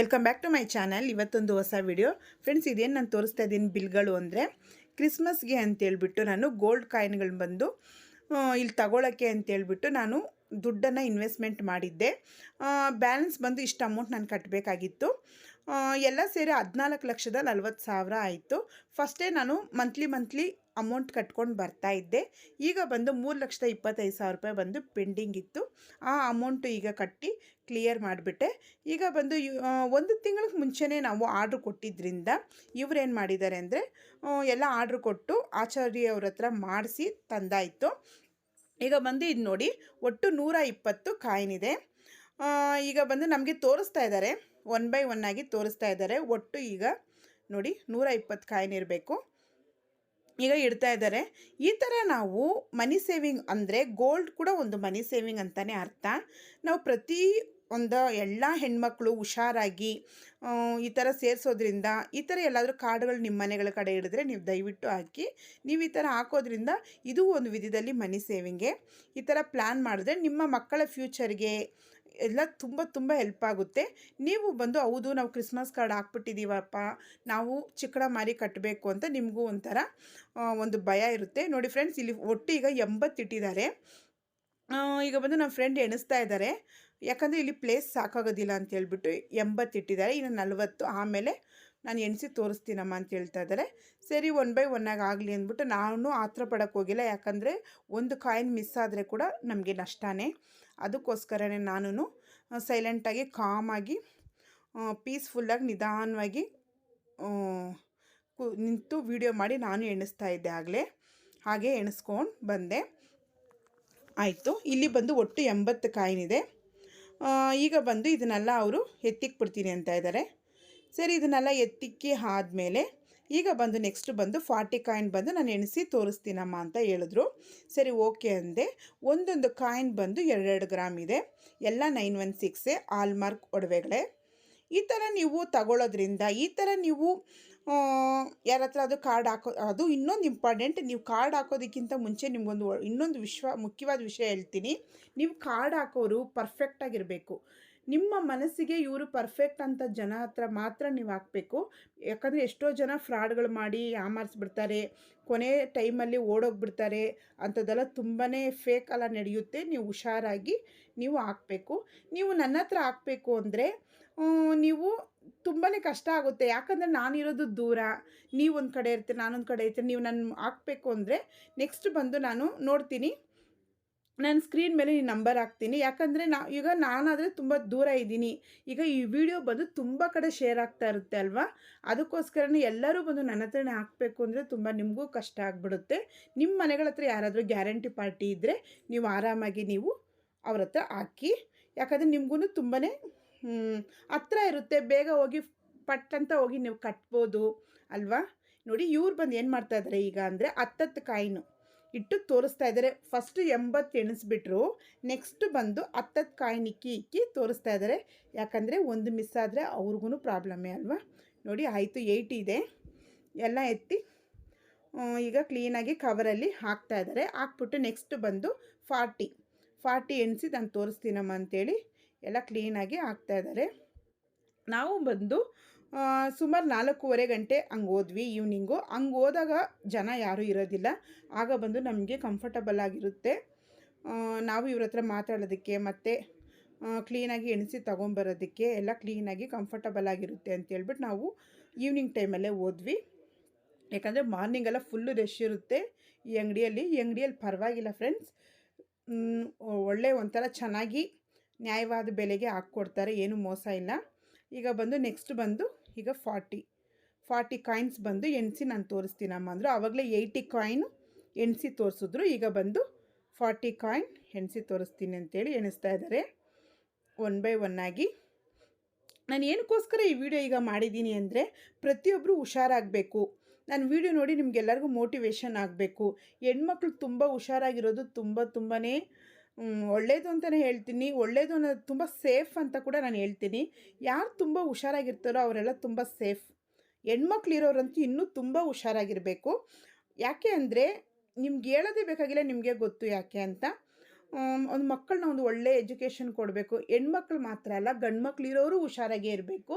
Welcome back to my channel ಇವತ್ತೊಂದು ಹೊಸ video friends ಇದೇನು ನಾನು ತೋರಿಸ್ತಾ ಇದ್ದೀನಿ ಬಿಲ್ಗಳು ಅಂದರೆ ಕ್ರಿಸ್ಮಸ್ಗೆ ಅಂತೇಳ್ಬಿಟ್ಟು ನಾನು ಗೋಲ್ಡ್ ಕಾಯಿನ್ಗಳು ಬಂದು ಇಲ್ಲಿ ತಗೊಳ್ಳೋಕ್ಕೆ ಅಂತೇಳ್ಬಿಟ್ಟು ನಾನು ದುಡ್ಡನ್ನು ಇನ್ವೆಸ್ಟ್ಮೆಂಟ್ ಮಾಡಿದ್ದೆ. ಬ್ಯಾಲೆನ್ಸ್ ಬಂದು ಇಷ್ಟು ಅಮೌಂಟ್ ನಾನು ಕಟ್ಟಬೇಕಾಗಿತ್ತು ಎಲ್ಲ ಸೇರಿ ಹದಿನಾಲ್ಕು ಲಕ್ಷದ ನಲ್ವತ್ತು ಸಾವಿರ ಆಯಿತು. ಫಸ್ಟೇ ನಾನು ಮಂತ್ಲಿ ಮಂತ್ಲಿ ಅಮೌಂಟ್ ಕಟ್ಕೊಂಡು ಬರ್ತಾ ಇದ್ದೆ. ಈಗ ಬಂದು ಮೂರು ಲಕ್ಷದ ಇಪ್ಪತ್ತೈದು ಸಾವಿರ ರೂಪಾಯಿ ಬಂದು ಪೆಂಡಿಂಗ್ ಇತ್ತು. ಆ ಅಮೌಂಟು ಈಗ ಕಟ್ಟಿ ಕ್ಲಿಯರ್ ಮಾಡಿಬಿಟ್ಟೆ. ಈಗ ಬಂದು ಒಂದು ತಿಂಗಳಿಗೆ ಮುಂಚೆನೇ ನಾವು ಆರ್ಡ್ರ್ ಕೊಟ್ಟಿದ್ದರಿಂದ ಇವ್ರು ಏನು ಮಾಡಿದ್ದಾರೆ ಅಂದರೆ ಎಲ್ಲ ಆರ್ಡ್ರ್ ಕೊಟ್ಟು ಆಚಾರ್ಯ ಅವ್ರ ಹತ್ರ ಮಾಡಿಸಿ ತಂದಾಯಿತು. ಈಗ ಬಂದು ಇದು ನೋಡಿ, ಒಟ್ಟು ನೂರ ಇಪ್ಪತ್ತು ಕಾಯಿನ್ ಇದೆ. ಈಗ ಬಂದು ನಮಗೆ ತೋರಿಸ್ತಾ ಇದ್ದಾರೆ ಒನ್ ಬೈ ಒನ್ ಆಗಿ ತೋರಿಸ್ತಾ ಇದ್ದಾರೆ. ಒಟ್ಟು ಈಗ ನೋಡಿ ನೂರ ಇಪ್ಪತ್ತು ಕಾಯಿನ್ ಇರಬೇಕು. ಈಗ ಇಡ್ತಾ ಇದ್ದಾರೆ. ಈ ಥರ ನಾವು ಮನಿ ಸೇವಿಂಗ್ ಅಂದರೆ ಗೋಲ್ಡ್ ಕೂಡ ಒಂದು ಮನಿ ಸೇವಿಂಗ್ ಅಂತಲೇ ಅರ್ಥ. ನಾವು ಪ್ರತಿ ಒಂದು ಎಲ್ಲ ಹೆಣ್ಮಕ್ಳು ಹುಷಾರಾಗಿ ಈ ಥರ ಸೇರಿಸೋದ್ರಿಂದ, ಈ ಥರ ಎಲ್ಲಾದರೂ ಕಾರ್ಡ್ಗಳು ನಿಮ್ಮ ಮನೆಗಳ ಕಡೆ ಹಿಡಿದ್ರೆ ನೀವು ದಯವಿಟ್ಟು ಹಾಕಿ, ನೀವು ಈ ಥರ ಹಾಕೋದ್ರಿಂದ ಇದು ಒಂದು ವಿಧದಲ್ಲಿ ಮನಿ ಸೇವಿಂಗೆ ಈ ಥರ ಪ್ಲ್ಯಾನ್ ಮಾಡಿದ್ರೆ ನಿಮ್ಮ ಮಕ್ಕಳ ಫ್ಯೂಚರ್ಗೆ ಎಲ್ಲ ತುಂಬ ತುಂಬ ಹೆಲ್ಪ್ ಆಗುತ್ತೆ. ನೀವು ಬಂದು, ಹೌದು, ನಾವು ಕ್ರಿಸ್ಮಸ್ ಕಾರ್ಡ್ ಹಾಕ್ಬಿಟ್ಟಿದ್ದೀವಪ್ಪ ನಾವು ಚಿಕ್ಕಡ ಮಾರಿ ಕಟ್ಟಬೇಕು ಅಂತ ನಿಮಗೂ ಒಂಥರ ಒಂದು ಭಯ ಇರುತ್ತೆ. ನೋಡಿ ಫ್ರೆಂಡ್ಸ್ ಇಲ್ಲಿ ಒಟ್ಟು ಈಗ ಎಂಬತ್ತಿಟ್ಟಿದ್ದಾರೆ ಈಗ ಬಂದು ನಮ್ಮ ಫ್ರೆಂಡ್ ಎಣಿಸ್ತಾ ಇದ್ದಾರೆ. ಯಾಕಂದರೆ ಇಲ್ಲಿ ಪ್ಲೇಸ್ ಸಾಕಾಗೋದಿಲ್ಲ ಅಂತ ಹೇಳ್ಬಿಟ್ಟು ಎಂಬತ್ತಿಟ್ಟಿದ್ದಾರೆ, ಇನ್ನು ನಲವತ್ತು, ಆಮೇಲೆ ನಾನು ಎಣಿಸಿ ತೋರಿಸ್ತೀನಮ್ಮ ಅಂತ ಹೇಳ್ತಾ ಇದ್ದಾರೆ. ಸರಿ ಒನ್ ಬೈ ಒನ್ನಾಗಿ ಆಗಲಿ ಅಂದ್ಬಿಟ್ಟು ನಾನು ಆತ್ರ ಪಡೋಕ್ಕೆ ಹೋಗಿಲ್ಲ. ಯಾಕಂದರೆ ಒಂದು ಕಾಯಿನ್ ಮಿಸ್ ಆದರೆ ಕೂಡ ನಮಗೆ ನಷ್ಟನೇ. ಅದಕ್ಕೋಸ್ಕರನೇ ನಾನು ಸೈಲೆಂಟಾಗಿ ಕಾಮಾಗಿ ಪೀಸ್ಫುಲ್ಲಾಗಿ ನಿಧಾನವಾಗಿ ನಿಂತು ವಿಡಿಯೋ ಮಾಡಿ ನಾನು ಎಣಿಸ್ತಾ ಇದ್ದೆ ಆಗಲೇ. ಹಾಗೆ ಎಣಿಸ್ಕೊಂಡು ಬಂದೆ. ಆಯಿತು, ಇಲ್ಲಿ ಬಂದು ಒಟ್ಟು ಎಂಬತ್ತು ಇದೆ. ಈಗ ಬಂದು ಇದನ್ನೆಲ್ಲ ಅವರು ಎತ್ತಿಕ್ಬಿಡ್ತೀನಿ ಅಂತ ಇದ್ದಾರೆ. ಸರಿ, ಇದನ್ನೆಲ್ಲ ಎತ್ತಿಕ್ಕಿ ಆದಮೇಲೆ ಈಗ ಬಂದು ನೆಕ್ಸ್ಟ್ ಬಂದು ಫಾರ್ಟಿ ಕಾಯಿನ್ ಬಂದು ನಾನು ಎಣಿಸಿ ತೋರಿಸ್ತೀನಮ್ಮ ಅಂತ ಹೇಳಿದ್ರು. ಸರಿ ಓಕೆ ಅಂದೆ. ಒಂದೊಂದು ಕಾಯಿನ್ ಬಂದು ಎರಡೆರಡು ಗ್ರಾಮ್ ಇದೆ. ಎಲ್ಲ ನೈನ್ ಒನ್ ಸಿಕ್ಸೇ ಆಲ್ಮಾರ್ಕ್ ಒಡವೆಗಳೇ. ಈ ಥರ ನೀವು ತಗೊಳ್ಳೋದ್ರಿಂದ ಈ ಥರ ನೀವು ಯಾರ ಹತ್ರ ಅದು ಕಾರ್ಡ್ ಹಾಕೋ, ಅದು ಇನ್ನೊಂದು ಇಂಪಾರ್ಟೆಂಟ್ ನೀವು ಕಾರ್ಡ್ ಹಾಕೋದಕ್ಕಿಂತ ಮುಂಚೆ ನಿಮಗೊಂದು ಇನ್ನೊಂದು ವಿಶ್ವ, ಮುಖ್ಯವಾದ ವಿಷಯ ಹೇಳ್ತೀನಿ. ನೀವು ಕಾರ್ಡ್ ಹಾಕೋರು ಪರ್ಫೆಕ್ಟಾಗಿರಬೇಕು ನಿಮ್ಮ ಮನಸ್ಸಿಗೆ ಇವರು ಪರ್ಫೆಕ್ಟ್ ಅಂತ ಜನ ಹತ್ರ ಮಾತ್ರ ನೀವು ಹಾಕಬೇಕು. ಯಾಕಂದರೆ ಎಷ್ಟೋ ಜನ ಫ್ರಾಡ್ಗಳು ಮಾಡಿ ಆಮಾರಿಸ್ಬಿಡ್ತಾರೆ ಕೊನೆ ಟೈಮಲ್ಲಿ ಓಡೋಗ್ಬಿಡ್ತಾರೆ ಅಂಥದ್ದೆಲ್ಲ ತುಂಬಾ ಫೇಕ್ ಎಲ್ಲ ನಡೆಯುತ್ತೆ. ನೀವು ಹುಷಾರಾಗಿ ನೀವು ಹಾಕಬೇಕು. ನೀವು ನನ್ನ ಹತ್ರ ಹಾಕಬೇಕು ಅಂದರೆ ನೀವು ತುಂಬಾ ಕಷ್ಟ ಆಗುತ್ತೆ. ಯಾಕಂದರೆ ನಾನಿರೋದು ದೂರ. ನೀವು ಒಂದು ಕಡೆ ಇರ್ತೀರಿ, ನಾನೊಂದು ಕಡೆ ಇರ್ತೀನಿ ನೀವು ನನ್ನ ಹಾಕಬೇಕು ಅಂದರೆ ನೆಕ್ಸ್ಟ್ ಬಂದು ನಾನು ನೋಡ್ತೀನಿ. ನಾನು ಸ್ಕ್ರೀನ್ ಮೇಲೆ ಈ ನಂಬರ್ ಹಾಕ್ತೀನಿ. ಯಾಕಂದರೆ ನಾ, ಈಗ ನಾನಾದರೆ ತುಂಬ ದೂರ ಇದ್ದೀನಿ. ಈಗ ಈ ವಿಡಿಯೋ ಬಂದು ತುಂಬ ಕಡೆ ಶೇರ್ ಆಗ್ತಾ ಇರುತ್ತೆ ಅಲ್ವಾ? ಅದಕ್ಕೋಸ್ಕರನೇ ಎಲ್ಲರೂ ಬಂದು ನನ್ನ ಹತ್ರನೇ ಹಾಕಬೇಕು ಅಂದರೆ ತುಂಬ ನಿಮಗೂ ಕಷ್ಟ ಆಗಿಬಿಡುತ್ತೆ. ನಿಮ್ಮ ಮನೆಗಳ ಹತ್ರ ಯಾರಾದರೂ ಗ್ಯಾರಂಟಿ ಪಾರ್ಟಿ ಇದ್ದರೆ ನೀವು ಆರಾಮಾಗಿ ನೀವು ಅವ್ರ ಹತ್ರ ಹಾಕಿ. ಯಾಕಂದರೆ ನಿಮಗೂ ತುಂಬಾ ಹತ್ರ ಇರುತ್ತೆ. ಬೇಗ ಹೋಗಿ ಪಟ್ ಅಂತ ಹೋಗಿ ನೀವು ಕಟ್ಬೋದು ಅಲ್ವಾ? ನೋಡಿ ಇವ್ರು ಬಂದು ಏನು ಮಾಡ್ತಾ ಇದ್ದಾರೆ ಈಗ ಅಂದರೆ ಹತ್ತತ್ತು ಕಾಯಿನು. ಇಟ್ಟು ತೋರಿಸ್ತಾ ಇದ್ದಾರೆ. ಫಸ್ಟು ಎಂಬತ್ತು ಎಣಿಸ್ಬಿಟ್ರು. ನೆಕ್ಸ್ಟ್ ಬಂದು ಹತ್ತತ್ತು ಕಾಯಿ ನಿಕ್ಕಿ ಇಕ್ಕಿ ತೋರಿಸ್ತಾ ಇದ್ದಾರೆ. ಯಾಕಂದರೆ ಒಂದು ಮಿಸ್ ಆದರೆ ಅವ್ರಿಗೂ ಪ್ರಾಬ್ಲಮ್ಮೇ ಅಲ್ವಾ? ನೋಡಿ, ಆಯಿತು ಏಯ್ಟಿ ಇದೆ. ಎಲ್ಲ ಎತ್ತಿ ಈಗ ಕ್ಲೀನಾಗಿ ಕವರಲ್ಲಿ ಹಾಕ್ತಾ ಇದ್ದಾರೆ. ಹಾಕ್ಬಿಟ್ಟು ನೆಕ್ಸ್ಟ್ ಬಂದು ಫಾರ್ಟಿ. ಫಾರ್ಟಿ ಎಣಿಸಿ ನಾನು ತೋರಿಸ್ತೀನಮ್ಮ ಅಂತೇಳಿ ಎಲ್ಲ ಕ್ಲೀನಾಗಿ ಹಾಕ್ತಾ ಇದ್ದಾರೆ. ನಾವು ಬಂದು ಸುಮಾರು ನಾಲ್ಕೂವರೆ ಗಂಟೆ ಹಂಗೆ ಹೋದ್ವಿ ಈವ್ನಿಂಗು ಹಂಗೆ ಹೋದಾಗ ಜನ ಯಾರೂ ಇರೋದಿಲ್ಲ. ಆಗ ಬಂದು ನಮಗೆ ಕಂಫರ್ಟಬಲ್ ಆಗಿರುತ್ತೆ. ನಾವು ಇವ್ರ ಹತ್ರ ಮಾತಾಡೋದಕ್ಕೆ ಮತ್ತು ಕ್ಲೀನಾಗಿ ಎಣಿಸಿ ತೊಗೊಂಬರೋದಕ್ಕೆ ಎಲ್ಲ ಕ್ಲೀನಾಗಿ ಕಂಫರ್ಟಬಲ್ ಆಗಿರುತ್ತೆ ಅಂತ ಹೇಳ್ಬಿಟ್ಟು ನಾವು ಈವ್ನಿಂಗ್ ಟೈಮಲ್ಲೇ ಹೋದ್ವಿ. ಯಾಕಂದರೆ ಮಾರ್ನಿಂಗೆಲ್ಲ ಫುಲ್ಲು ರಶ್ ಇರುತ್ತೆ. ಈ ಅಂಗಡಿಯಲ್ಲಿ ಈ ಅಂಗಡಿಯಲ್ಲಿ ಪರವಾಗಿಲ್ಲ ಫ್ರೆಂಡ್ಸ್ ಒಳ್ಳೆ ಒಂಥರ ಚೆನ್ನಾಗಿ ನ್ಯಾಯವಾದ ಬೆಲೆಗೆ ಹಾಕ್ಕೊಡ್ತಾರೆ. ಏನು ಮೋಸ ಇಲ್ಲ. ಈಗ ಬಂದು ನೆಕ್ಸ್ಟ್ ಬಂದು ಈಗ ಫಾರ್ಟಿ. ಫಾರ್ಟಿ ಕಾಯಿನ್ಸ್ ಬಂದು ಎಣಿಸಿ ನಾನು ತೋರಿಸ್ತೀನಮ್ಮ ಅಂದರು. ಆವಾಗಲೇ ಏಯ್ಟಿ ಕಾಯಿನ್ ಎಣಿಸಿ ತೋರಿಸಿದ್ರು. ಈಗ ಬಂದು ಫಾರ್ಟಿ ಕಾಯಿನ್ ಎಣಿಸಿ ತೋರಿಸ್ತೀನಿ ಅಂತೇಳಿ ಎಣಿಸ್ತಾ ಇದ್ದಾರೆ. ಒನ್ ಬೈ ಒನ್ ಆಗಿ. ನಾನು ಏನಕ್ಕೋಸ್ಕರ ಈ ವಿಡಿಯೋ ಈಗ ಮಾಡಿದ್ದೀನಿ ಅಂದರೆ ಪ್ರತಿಯೊಬ್ಬರು ಹುಷಾರಾಗಬೇಕು. ನಾನು ವಿಡಿಯೋ ನೋಡಿ ನಿಮಗೆಲ್ಲರಿಗೂ ಮೋಟಿವೇಶನ್ ಆಗಬೇಕು. ಹೆಣ್ಮಕ್ಳು ತುಂಬ ಹುಷಾರಾಗಿರೋದು ತುಂಬ ತುಂಬಾ ಒಳ್ಳೆಯದು ಅಂತಲೇ ಹೇಳ್ತೀನಿ. ಒಳ್ಳೆಯದು ಅನ್ನೋದು ತುಂಬ ಸೇಫ್ ಅಂತ ಕೂಡ ನಾನು ಹೇಳ್ತೀನಿ. ಯಾರು ತುಂಬ ಹುಷಾರಾಗಿರ್ತಾರೋ ಅವರೆಲ್ಲ ತುಂಬ ಸೇಫ್ ಹೆಣ್ಮಕ್ಳು ಇರೋರಂತೂ ಇನ್ನೂ ತುಂಬ ಹುಷಾರಾಗಿರಬೇಕು. ಯಾಕೆ ಅಂದರೆ ನಿಮ್ಗೆ ಹೇಳೋದೇ ಬೇಕಾಗಿಲ್ಲ, ನಿಮಗೆ ಗೊತ್ತು ಯಾಕೆ ಅಂತ. ಒಂದು ಮಕ್ಕಳನ್ನ ಒಂದು ಒಳ್ಳೆ ಎಜುಕೇಷನ್ ಕೊಡಬೇಕು. ಹೆಣ್ಮಕ್ಳು ಮಾತ್ರ ಅಲ್ಲ ಗಂಡು ಮಕ್ಳು ಇರೋರು ಹುಷಾರಾಗೇ ಇರಬೇಕು.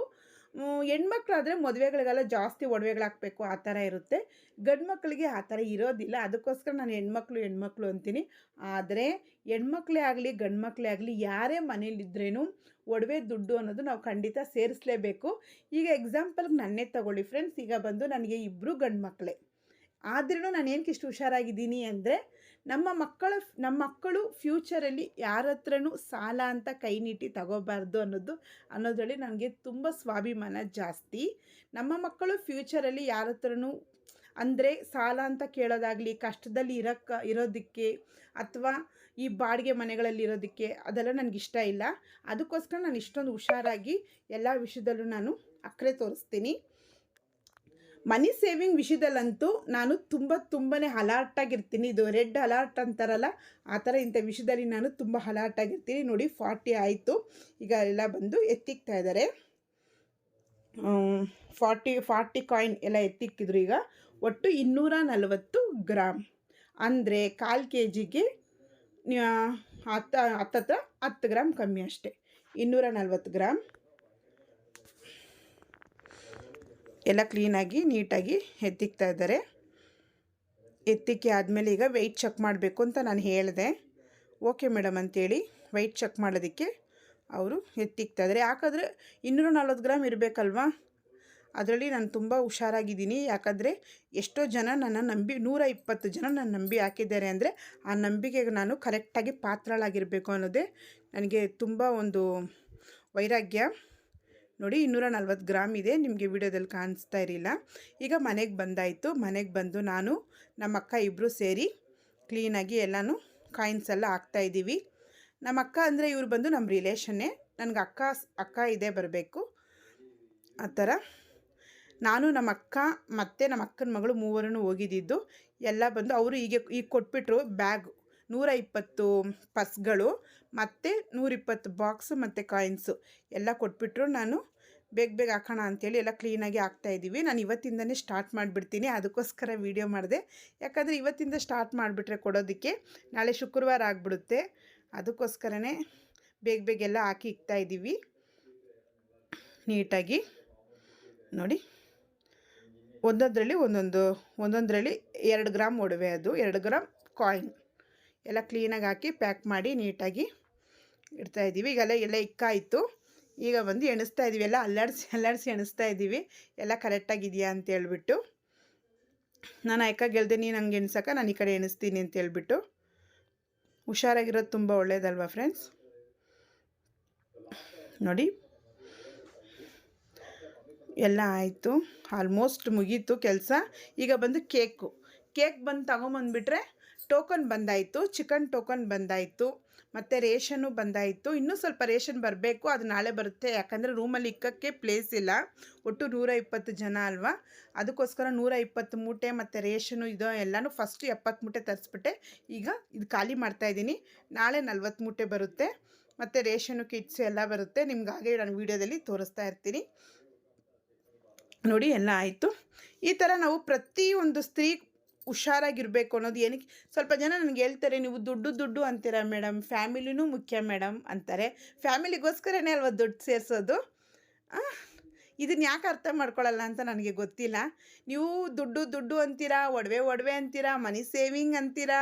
ಹೆಣ್ಮಕ್ಳಾದರೆ ಮದುವೆಗಳಿಗೆಲ್ಲ ಜಾಸ್ತಿ ಒಡವೆಗಳು ಹಾಕಬೇಕು ಆ ಥರ ಇರುತ್ತೆ. ಗಂಡು ಮಕ್ಕಳಿಗೆ ಆ ಥರ ಇರೋದಿಲ್ಲ. ಅದಕ್ಕೋಸ್ಕರ ನಾನು ಹೆಣ್ಮಕ್ಳು ಹೆಣ್ಮಕ್ಳು ಅಂತೀನಿ. ಆದರೆ ಹೆಣ್ಮಕ್ಳೇ ಆಗಲಿ ಗಂಡು ಮಕ್ಕಳೇ ಆಗಲಿ, ಯಾರೇ ಮನೇಲಿದ್ರೇನು ಒಡವೆ, ದುಡ್ಡು ಅನ್ನೋದು ನಾವು ಖಂಡಿತ ಸೇರಿಸಲೇಬೇಕು. ಈಗ ಎಕ್ಸಾಂಪಲ್ಗೆ ನನ್ನೇ ತಗೊಳ್ಳಿ ಫ್ರೆಂಡ್ಸ್ ಈಗ ಬಂದು ನನಗೆ ಇಬ್ಬರು ಗಂಡು ಮಕ್ಕಳೇ ಆದ್ರೂ ನಾನು ಏನಕ್ಕೆ ಇಷ್ಟು ಹುಷಾರಾಗಿದ್ದೀನಿ ಅಂದರೆ ನಮ್ಮ ಮಕ್ಕಳ ನಮ್ಮ ಮಕ್ಕಳು ಫ್ಯೂಚರಲ್ಲಿ ಯಾರ ಹತ್ರನೂ ಸಾಲ ಅಂತ ಕೈ ನೀಟಿ ತಗೋಬಾರ್ದು ಅನ್ನೋದು, ಅನ್ನೋದರಲ್ಲಿ ನನಗೆ ತುಂಬ ಸ್ವಾಭಿಮಾನ ಜಾಸ್ತಿ. ನಮ್ಮ ಮಕ್ಕಳು ಫ್ಯೂಚರಲ್ಲಿ ಯಾರ ಹತ್ರನೂ ಅಂದರೆ ಸಾಲ ಅಂತ ಕೇಳೋದಾಗಲಿ, ಕಷ್ಟದಲ್ಲಿ ಇರೋಕ್ಕೆ, ಇರೋದಕ್ಕೆ ಅಥವಾ ಈ ಬಾಡಿಗೆ ಮನೆಗಳಲ್ಲಿ ಇರೋದಕ್ಕೆ ಅದೆಲ್ಲ ಇಷ್ಟ ಇಲ್ಲ. ಅದಕ್ಕೋಸ್ಕರ ನಾನು ಇಷ್ಟೊಂದು ಹುಷಾರಾಗಿ ಎಲ್ಲ ವಿಷಯದಲ್ಲೂ ನಾನು ಅಕ್ಕರೆ ತೋರಿಸ್ತೀನಿ. ಮನಿ ಸೇವಿಂಗ್ ವಿಷಯದಲ್ಲಂತೂ ನಾನು ತುಂಬ ತುಂಬಾ ಅಲರ್ಟಾಗಿರ್ತೀನಿ ಇದು ರೆಡ್ ಅಲರ್ಟ್ ಅಂತಾರಲ್ಲ, ಆ ಥರ ಇಂಥ ವಿಷಯದಲ್ಲಿ ನಾನು ತುಂಬ ಅಲರ್ಟಾಗಿರ್ತೀನಿ ನೋಡಿ, ಫಾರ್ಟಿ ಆಯಿತು. ಈಗ ಎಲ್ಲ ಬಂದು ಎತ್ತಿಕ್ತಾ ಇದ್ದಾರೆ. ಫಾರ್ಟಿ ಫಾರ್ಟಿ ಕಾಯಿನ್ ಎಲ್ಲ ಎತ್ತಿಕ್ಕಿದ್ರು ಈಗ. ಒಟ್ಟು ಇನ್ನೂರ ನಲವತ್ತು ಗ್ರಾಮ್. ಅಂದರೆ ಕಾಲು ಕೆ ಜಿಗೆ ಹತ್ತ, ಹತ್ತತ್ರ ಹತ್ತು ಗ್ರಾಮ್ ಕಮ್ಮಿ ಅಷ್ಟೆ. ಇನ್ನೂರ ನಲವತ್ತು ಗ್ರಾಮ್. ಎಲ್ಲ ಕ್ಲೀನಾಗಿ ನೀಟಾಗಿ ಎತ್ತಿಕ್ತಾ ಇದ್ದಾರೆ. ಎತ್ತಿಕ್ಕಿ ಆದಮೇಲೆ ಈಗ ವೆಯ್ಟ್ ಚೆಕ್ ಮಾಡಬೇಕು ಅಂತ ನಾನು ಹೇಳಿದೆ. ಓಕೆ ಮೇಡಮ್ ಅಂತೇಳಿ ವೆಯ್ಟ್ ಚೆಕ್ ಮಾಡೋದಕ್ಕೆ ಅವರು ಎತ್ತಿಕ್ತಾ ಇದ್ದಾರೆ. ಯಾಕಂದರೆ ಇನ್ನೂರ ನಲ್ವತ್ತು ಗ್ರಾಮ್ ಇರಬೇಕಲ್ವಾ? ಅದರಲ್ಲಿ ನಾನು ತುಂಬ ಹುಷಾರಾಗಿದ್ದೀನಿ. ಯಾಕಂದರೆ ಎಷ್ಟೋ ಜನ ನನ್ನ ನಂಬಿ, ನೂರ ಇಪ್ಪತ್ತು ಜನ ನನ್ನ ನಂಬಿ ಹಾಕಿದ್ದಾರೆ ಅಂದರೆ ಆ ನಂಬಿಕೆಗೆ ನಾನು ಕರೆಕ್ಟಾಗಿ ಪಾತ್ರಳಾಗಿರಬೇಕು ಅನ್ನೋದೇ ನನಗೆ ತುಂಬ ಒಂದು ವೈರಾಗ್ಯ. ನೋಡಿ ಇನ್ನೂರ ನಲ್ವತ್ತು ಗ್ರಾಮ್ ಇದೆ, ನಿಮಗೆ ವಿಡಿಯೋದಲ್ಲಿ ಕಾಣಿಸ್ತಾ ಇರಲಿಲ್ಲ. ಈಗ ಮನೆಗೆ ಬಂದಾಯಿತು. ಮನೆಗೆ ಬಂದು ನಾನು ನಮ್ಮ ಅಕ್ಕ ಇಬ್ಬರು ಸೇರಿ ಕ್ಲೀನಾಗಿ ಎಲ್ಲನೂ ಕಾಯಿನ್ಸ್ ಎಲ್ಲ ಹಾಕ್ತಾಯಿದ್ದೀವಿ ನಮ್ಮ ಅಕ್ಕ ಅಂದರೆ ಇವ್ರು ಬಂದು ನಮ್ಮ ರಿಲೇಷನ್ನೇ ನನಗೆ ಅಕ್ಕ ಅಕ್ಕ ಇದೆ ಬರಬೇಕು. ಆ ಥರ. ನಾನು ನಮ್ಮ ಅಕ್ಕ ಮತ್ತು ನಮ್ಮ ಅಕ್ಕನ ಮಗಳು ಮೂವರನ್ನು ಹೋಗಿದ್ದಿದ್ದು ಎಲ್ಲ ಬಂದು ಅವರು ಹೀಗೆ ಈಗ ಕೊಟ್ಬಿಟ್ರು ಬ್ಯಾಗ್. ನೂರ ಇಪ್ಪತ್ತು ಪರ್ಸ್ಗಳು ಮತ್ತು ನೂರಿಪ್ಪತ್ತು ಬಾಕ್ಸು ಮತ್ತು ಕಾಯಿನ್ಸು ಎಲ್ಲ ಕೊಟ್ಬಿಟ್ರು. ನಾನು ಬೇಗ ಬೇಗ ಹಾಕೋಣ ಅಂಥೇಳಿ ಎಲ್ಲ ಕ್ಲೀನಾಗಿ ಹಾಕ್ತಾಯಿದ್ದೀವಿ ನಾನು ಇವತ್ತಿಂದನೇ ಸ್ಟಾರ್ಟ್ ಮಾಡಿಬಿಡ್ತೀನಿ. ಅದಕ್ಕೋಸ್ಕರ ವೀಡಿಯೋ ಮಾಡಿದೆ. ಯಾಕಂದರೆ ಇವತ್ತಿಂದ ಸ್ಟಾರ್ಟ್ ಮಾಡಿಬಿಟ್ರೆ ಕೊಡೋದಕ್ಕೆ ನಾಳೆ ಶುಕ್ರವಾರ ಆಗಿಬಿಡುತ್ತೆ. ಅದಕ್ಕೋಸ್ಕರನೇ ಬೇಗ ಬೇಗ ಎಲ್ಲ ಹಾಕಿ ಇಕ್ತಾಯಿದ್ದೀವಿ ನೀಟಾಗಿ. ನೋಡಿ. ಒಂದೊಂದರಲ್ಲಿ ಒಂದೊಂದು, ಒಂದೊಂದರಲ್ಲಿ ಎರಡು ಗ್ರಾಮ್ ಒಡವೆ ಅದು. ಎರಡು ಗ್ರಾಮ್ ಕಾಯಿನ್. ಎಲ್ಲ ಕ್ಲೀನಾಗಿ ಹಾಕಿ ಪ್ಯಾಕ್ ಮಾಡಿ ನೀಟಾಗಿ ಇಡ್ತಾಯಿದ್ದೀವಿ ಈಗೆಲ್ಲ ಎಲ್ಲ ಇಕ್ಕಾಯಿತು. ಈಗ ಬಂದು ಎಣಿಸ್ತಾ ಇದ್ದೀವಿ. ಎಲ್ಲ ಅಲ್ಲಾಡಿಸಿ ಅಲ್ಲಾಡಿಸಿ ಎಣಿಸ್ತಾ ಇದ್ದೀವಿ. ಎಲ್ಲ ಕರೆಕ್ಟಾಗಿದೆಯಾ ಅಂತ ಹೇಳ್ಬಿಟ್ಟು. ನಾನು ಯಾಕೆ ಗೆಲ್ದೆ ನೀನು ಹಂಗೆ ಎಣಿಸಕ್ಕ ನಾನು ಈ ಕಡೆ ಎಣಿಸ್ತೀನಿ ಅಂತ ಹೇಳ್ಬಿಟ್ಟು. ಹುಷಾರಾಗಿರೋದು ತುಂಬ ಒಳ್ಳೇದಲ್ವಾ ಫ್ರೆಂಡ್ಸ್ ನೋಡಿ. ಎಲ್ಲ ಆಯಿತು. ಆಲ್ಮೋಸ್ಟ್ ಮುಗೀತು ಕೆಲಸ. ಈಗ ಬಂದು ಕೇಕು ಕೇಕ್ ಬಂದು ತಗೊಂಬಂದುಬಿಟ್ರೆ ಟೋಕನ್ ಬಂದಾಯಿತು, ಚಿಕನ್ ಟೋಕನ್ ಬಂದಾಯಿತು, ಮತ್ತು ರೇಷನ್ನು ಬಂದಾಯಿತು. ಇನ್ನೂ ಸ್ವಲ್ಪ ರೇಷನ್ ಬರಬೇಕು, ಅದು ನಾಳೆ ಬರುತ್ತೆ. ಯಾಕಂದರೆ ರೂಮಲ್ಲಿ ಇಕ್ಕಕ್ಕೆ ಪ್ಲೇಸ್ ಇಲ್ಲ. ಒಟ್ಟು ನೂರ ಇಪ್ಪತ್ತು ಜನ ಅಲ್ವಾ? ಅದಕ್ಕೋಸ್ಕರ ನೂರ ಇಪ್ಪತ್ತು ಮೂಟೆ ಮತ್ತು ರೇಷನು ಇದು ಎಲ್ಲನೂ ಫಸ್ಟು ಎಪ್ಪತ್ತು ಮೂಟೆ ತರಿಸ್ಬಿಟ್ಟೆ. ಈಗ ಇದು ಖಾಲಿ ಮಾಡ್ತಾಯಿದ್ದೀನಿ ನಾಳೆ ನಲ್ವತ್ತು ಮೂಟೆ ಬರುತ್ತೆ. ಮತ್ತು ರೇಷನು ಕಿಟ್ಸ್ ಎಲ್ಲ ಬರುತ್ತೆ. ನಿಮ್ಗೆ ಹಾಗೆ ನಾನು ವೀಡಿಯೋದಲ್ಲಿ ತೋರಿಸ್ತಾ ಇರ್ತೀನಿ. ನೋಡಿ, ಎಲ್ಲ ಆಯಿತು. ಈ ಥರ ನಾವು ಪ್ರತಿಯೊಂದು ಸ್ತ್ರೀ ಹುಷಾರಾಗಿರಬೇಕು ಅನ್ನೋದು ಏನಕ್ಕೆ? ಸ್ವಲ್ಪ ಜನ ನನಗೆ ಹೇಳ್ತಾರೆ, ನೀವು ದುಡ್ಡು ದುಡ್ಡು ಅಂತೀರ ಮೇಡಮ್? ಫ್ಯಾಮಿಲಿನೂ ಮುಖ್ಯ ಮೇಡಮ್ ಅಂತಾರೆ. ಫ್ಯಾಮಿಲಿಗೋಸ್ಕರನೇ ಅಲ್ವಾ ದುಡ್ಡು ಸೇರಿಸೋದು? ಇದನ್ನ ಯಾಕೆ ಅರ್ಥ ಮಾಡ್ಕೊಳ್ಳಲ್ಲ ಅಂತ ನನಗೆ ಗೊತ್ತಿಲ್ಲ. ನೀವು ದುಡ್ಡು ದುಡ್ಡು ಅಂತೀರಾ, ಒಡವೆ ಒಡವೆ ಅಂತೀರಾ, ಮನಿ ಸೇವಿಂಗ್ ಅಂತೀರಾ?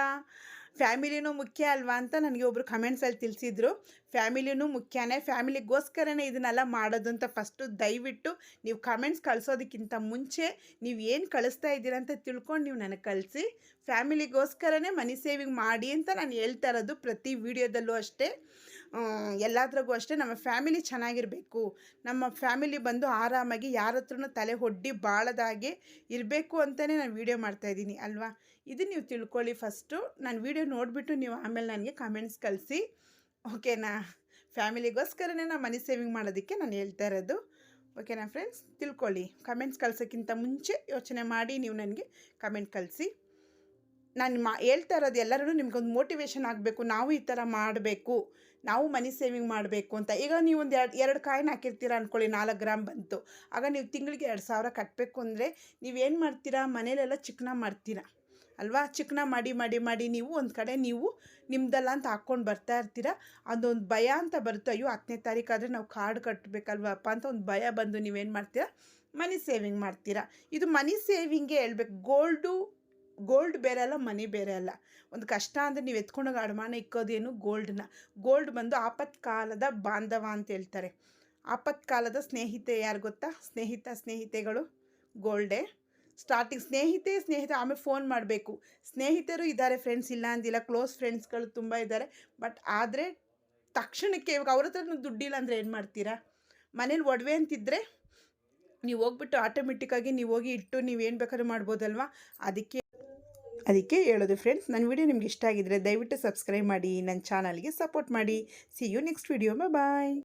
ಫ್ಯಾಮಿಲಿನೂ ಮುಖ್ಯ ಅಲ್ವಾ ಅಂತ ನನಗೆ ಒಬ್ಬರು ಕಮೆಂಟ್ಸಲ್ಲಿ ತಿಳಿಸಿದ್ರು. ಫ್ಯಾಮಿಲಿನೂ ಮುಖ್ಯನೇ. ಫ್ಯಾಮಿಲಿಗೋಸ್ಕರನೇ ಇದನ್ನೆಲ್ಲ ಮಾಡೋದು ಅಂತ ಫಸ್ಟು ದಯವಿಟ್ಟು ನೀವು ಕಮೆಂಟ್ಸ್ ಕಳಿಸೋದಕ್ಕಿಂತ ಮುಂಚೆ ನೀವು ಏನು ಕಳಿಸ್ತಾ ಇದ್ದೀರ ಅಂತ ತಿಳ್ಕೊಂಡು ನೀವು ನನಗೆ ಕಳಿಸಿ. ಫ್ಯಾಮಿಲಿಗೋಸ್ಕರನೇ ಮನಿ ಸೇವಿಂಗ್ ಮಾಡಿ ಅಂತ ನಾನು ಹೇಳ್ತಾ ಇರೋದು ಪ್ರತಿ ವಿಡಿಯೋದಲ್ಲೂ ಅಷ್ಟೇ. ಎಲ್ಲದ್ರಾಗೂ ಅಷ್ಟೇ ನಮ್ಮ ಫ್ಯಾಮಿಲಿ ಚೆನ್ನಾಗಿರಬೇಕು. ನಮ್ಮ ಫ್ಯಾಮಿಲಿ ಬಂದು ಆರಾಮಾಗಿ ಯಾರ ಹತ್ರನೂ ತಲೆ ಹೊಡ್ಡಿ ಬಾಳದಾಗೆ ಇರಬೇಕು ಅಂತಲೇ ನಾನು ವೀಡಿಯೋ ಮಾಡ್ತಾಯಿದ್ದೀನಿ ಅಲ್ವಾ? ಇದು ನೀವು ತಿಳ್ಕೊಳ್ಳಿ ಫಸ್ಟು. ನಾನು ವೀಡಿಯೋ ನೋಡಿಬಿಟ್ಟು ನೀವು ಆಮೇಲೆ ನನಗೆ ಕಾಮೆಂಟ್ಸ್ ಕಳಿಸಿ. ಓಕೆನಾ ಫ್ಯಾಮಿಲಿಗೋಸ್ಕರನೇ ನಾನು ಮನಿ ಸೇವಿಂಗ್ ಮಾಡೋದಕ್ಕೆ ನಾನು ಹೇಳ್ತಾ ಇರೋದು. ಓಕೆನಾ ಫ್ರೆಂಡ್ಸ್ ತಿಳ್ಕೊಳ್ಳಿ. ಕಮೆಂಟ್ಸ್ ಕಳ್ಸೋಕ್ಕಿಂತ ಮುಂಚೆ ಯೋಚನೆ ಮಾಡಿ ನೀವು ನನಗೆ ಕಮೆಂಟ್ ಕಳಿಸಿ. ನಾನು ಮಾ ಹೇಳ್ತಾ ಇರೋದು ಎಲ್ಲರೂ ನಿಮಗೊಂದು ಮೋಟಿವೇಶನ್ ಆಗಬೇಕು. ನಾವು ಈ ಥರ ಮಾಡಬೇಕು. ನಾವು ಮನಿ ಸೇವಿಂಗ್ ಮಾಡಬೇಕು ಅಂತ. ಈಗ ನೀವು ಒಂದು ಎರಡು ಎರಡು ಕಾಯಿನ್ ಹಾಕಿರ್ತೀರ ಅಂದ್ಕೊಳ್ಳಿ ನಾಲ್ಕು ಗ್ರಾಮ್ ಬಂತು. ಆಗ ನೀವು ತಿಂಗಳಿಗೆ ಎರಡು ಸಾವಿರ ಕಟ್ಟಬೇಕು ಅಂದರೆ ನೀವೇನು ಮಾಡ್ತೀರಾ? ಮನೇಲೆಲ್ಲ ಚಿಕ್ಕನ ಮಾಡ್ತೀರಾ. ಅಲ್ವಾ? ಚಿಕ್ಕನ ಮಾಡಿ ಮಾಡಿ ಮಾಡಿ ನೀವು ಒಂದು ಕಡೆ ನೀವು ನಿಮ್ದಲ್ಲ ಅಂತ ಹಾಕ್ಕೊಂಡು ಬರ್ತಾ ಇರ್ತೀರ. ಅದೊಂದು ಭಯ ಅಂತ ಬರುತ್ತೆ. ಅಯ್ಯೋ ಹತ್ತನೇ ತಾರೀಕಾದರೆ ನಾವು ಕಾರ್ಡ್ ಕಟ್ಟಬೇಕಲ್ವಪ್ಪ ಅಂತ ಒಂದು ಭಯ ಬಂದು ನೀವೇನು ಮಾಡ್ತೀರಾ? ಮನಿ ಸೇವಿಂಗ್ ಮಾಡ್ತೀರಾ. ಇದು ಮನಿ ಸೇವಿಂಗೇ ಹೇಳ್ಬೇಕು. ಗೋಲ್ಡು, ಗೋಲ್ಡ್ ಬೇರೆ ಅಲ್ಲ, ಮನಿ ಬೇರೆ ಅಲ್ಲ. ಒಂದು ಕಷ್ಟ ಅಂದರೆ ನೀವು ಎತ್ಕೊಂಡೋಗಿ ಅಡಮಾನ ಇಕ್ಕೋದೇನು ಗೋಲ್ಡನ್ನ ಗೋಲ್ಡ್ ಬಂದು ಆಪತ್ಕಾಲದ ಬಾಂಧವ ಅಂತ ಹೇಳ್ತಾರೆ. ಆಪತ್ಕಾಲದ ಸ್ನೇಹಿತೆ ಯಾರು ಗೊತ್ತಾ? ಸ್ನೇಹಿತ, ಸ್ನೇಹಿತೆಗಳು. ಗೋಲ್ಡೇ. ಸ್ಟಾರ್ಟಿಂಗ್ ಸ್ನೇಹಿತೆ ಸ್ನೇಹಿತೆ ಆಮೇಲೆ ಫೋನ್ ಮಾಡಬೇಕು. ಸ್ನೇಹಿತರು ಇದ್ದಾರೆ ಫ್ರೆಂಡ್ಸ್ ಇಲ್ಲ ಅಂದಿಲ್ಲ ಕ್ಲೋಸ್ ಫ್ರೆಂಡ್ಸ್ಗಳು ತುಂಬ ಇದ್ದಾರೆ ಬಟ್ ಆದರೆ ತಕ್ಷಣಕ್ಕೆ ಇವಾಗ ಅವ್ರ ಹತ್ರ ದುಡ್ಡಿಲ್ಲ ಅಂದರೆ ಏನು ಮಾಡ್ತೀರಾ? ಮನೇಲಿ ಒಡವೆ ಅಂತಿದ್ದರೆ ನೀವು ಹೋಗ್ಬಿಟ್ಟು ಆಟೋಮೆಟಿಕ್ಕಾಗಿ ನೀವು ಹೋಗಿ ಇಟ್ಟು ನೀವು ಏನು ಬೇಕಾದ್ರೂ ಮಾಡ್ಬೋದಲ್ವಾ? ಅದಕ್ಕೆ ಅದಕ್ಕೆ ಹೇಳೋದು ಫ್ರೆಂಡ್ಸ್ ನನ್ನ ವಿಡಿಯೋ ನಿಮ್ಗೆ ಇಷ್ಟ ಆಗಿದ್ರೆ ದಯವಿಟ್ಟು ಸಬ್ಸ್ಕ್ರೈಬ್ ಮಾಡಿ ನನ್ನ ಚಾನಲ್ಗೆ ಸಪೋರ್ಟ್ ಮಾಡಿ. See you next video bye